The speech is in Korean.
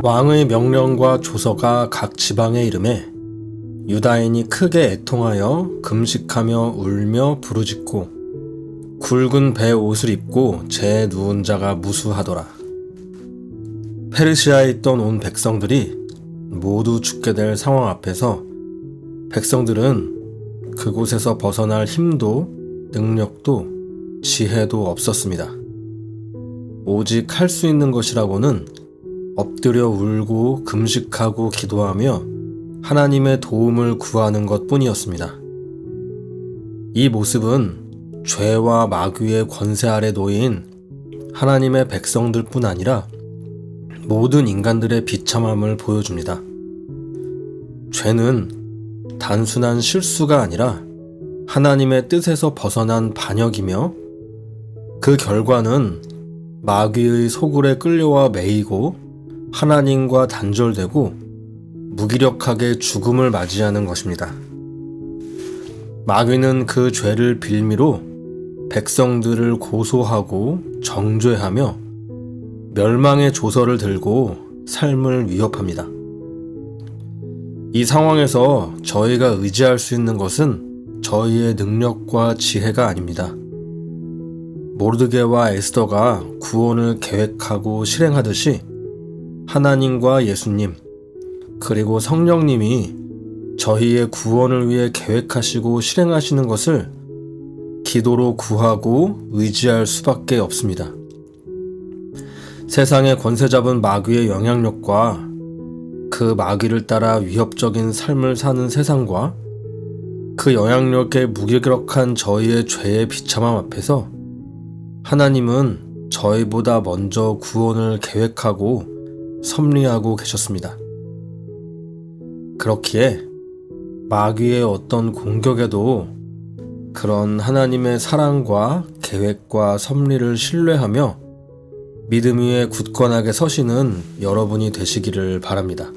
왕의 명령과 조서가 각 지방에 이름에 유다인이 크게 애통하여 금식하며 울며 부르짖고 굵은 배 옷을 입고 재 누운 자가 무수하더라. 페르시아에 있던 온 백성들이 모두 죽게 될 상황 앞에서 백성들은 그곳에서 벗어날 힘도 능력도 지혜도 없었습니다. 오직 할 수 있는 것이라고는 엎드려 울고 금식하고 기도하며 하나님의 도움을 구하는 것 뿐이었습니다. 이 모습은 죄와 마귀의 권세 아래 놓인 하나님의 백성들 뿐 아니라 모든 인간들의 비참함을 보여줍니다. 죄는 단순한 실수가 아니라 하나님의 뜻에서 벗어난 반역이며 그 결과는 마귀의 소굴에 끌려와 매이고 하나님과 단절되고 무기력하게 죽음을 맞이하는 것입니다. 마귀는 그 죄를 빌미로 백성들을 고소하고 정죄하며 멸망의 조서를 들고 삶을 위협합니다. 이 상황에서 저희가 의지할 수 있는 것은 저희의 능력과 지혜가 아닙니다. 모르드게와 에스더가 구원을 계획하고 실행하듯이 하나님과 예수님, 그리고 성령님이 저희의 구원을 위해 계획하시고 실행하시는 것을 기도로 구하고 의지할 수밖에 없습니다. 세상의 권세 잡은 마귀의 영향력과 그 마귀를 따라 위협적인 삶을 사는 세상과 그 영향력에 무기력한 저희의 죄의 비참함 앞에서 하나님은 저희보다 먼저 구원을 계획하고 섭리하고 계셨습니다. 그렇기에 마귀의 어떤 공격에도 그런 하나님의 사랑과 계획과 섭리를 신뢰하며 믿음 위에 굳건하게 서시는 여러분이 되시기를 바랍니다.